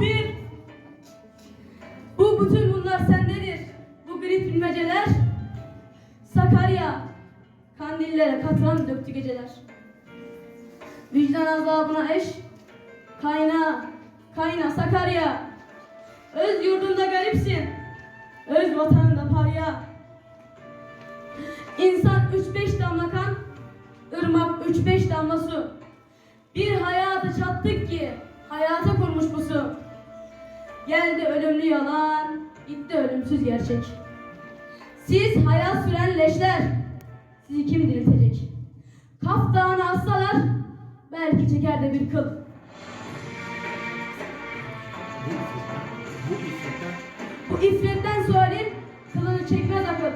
Bir. Bu bütün bunlar sendedir. Bu grip bilmeceler. Sakarya. Kandillere katran döktü geceler. Vicdan azabına eş. Kayna. Kayna Sakarya. Öz yurdunda garipsin. Öz vatanında parya. İnsan üç beş damla kan, ırmak üç beş damla su. Bir hayata çattık ki, hayata kurmuş bu su. Geldi ölümlü yalan, gitti ölümsüz gerçek. Siz hayat süren leşler, sizi kim diriltecek? Kaf dağına assalar, belki çeker de bir kıl. Bu ifretten sualin kılını çekmez akıl.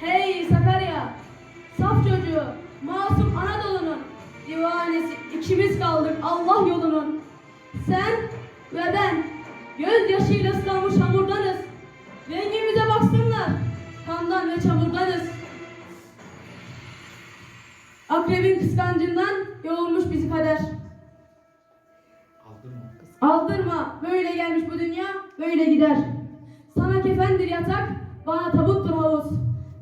Hey Sakarya, saf çocuğu, masum Anadolu'nun divanesi ikimiz kaldık Allah yolunun. Sen ve ben gözyaşıyla ıslanmış hamurdanız. Rengimize baksınlar, kandan ve çamurdanız. Akrebin kıskancından yoğurmuş bizi kader. aldırma. Aldırma, böyle gelmiş bu dünya, böyle gider. Sana kefendir yatak, bana tabuttur havuz.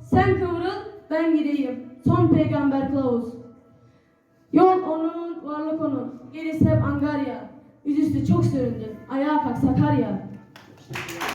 Sen kıvrıl, ben gideyim. Son peygamber kılavuz. Yol onun, varlık onun. Angarya. Yüzüstü çok süründün. Ayağa kalk Sakarya.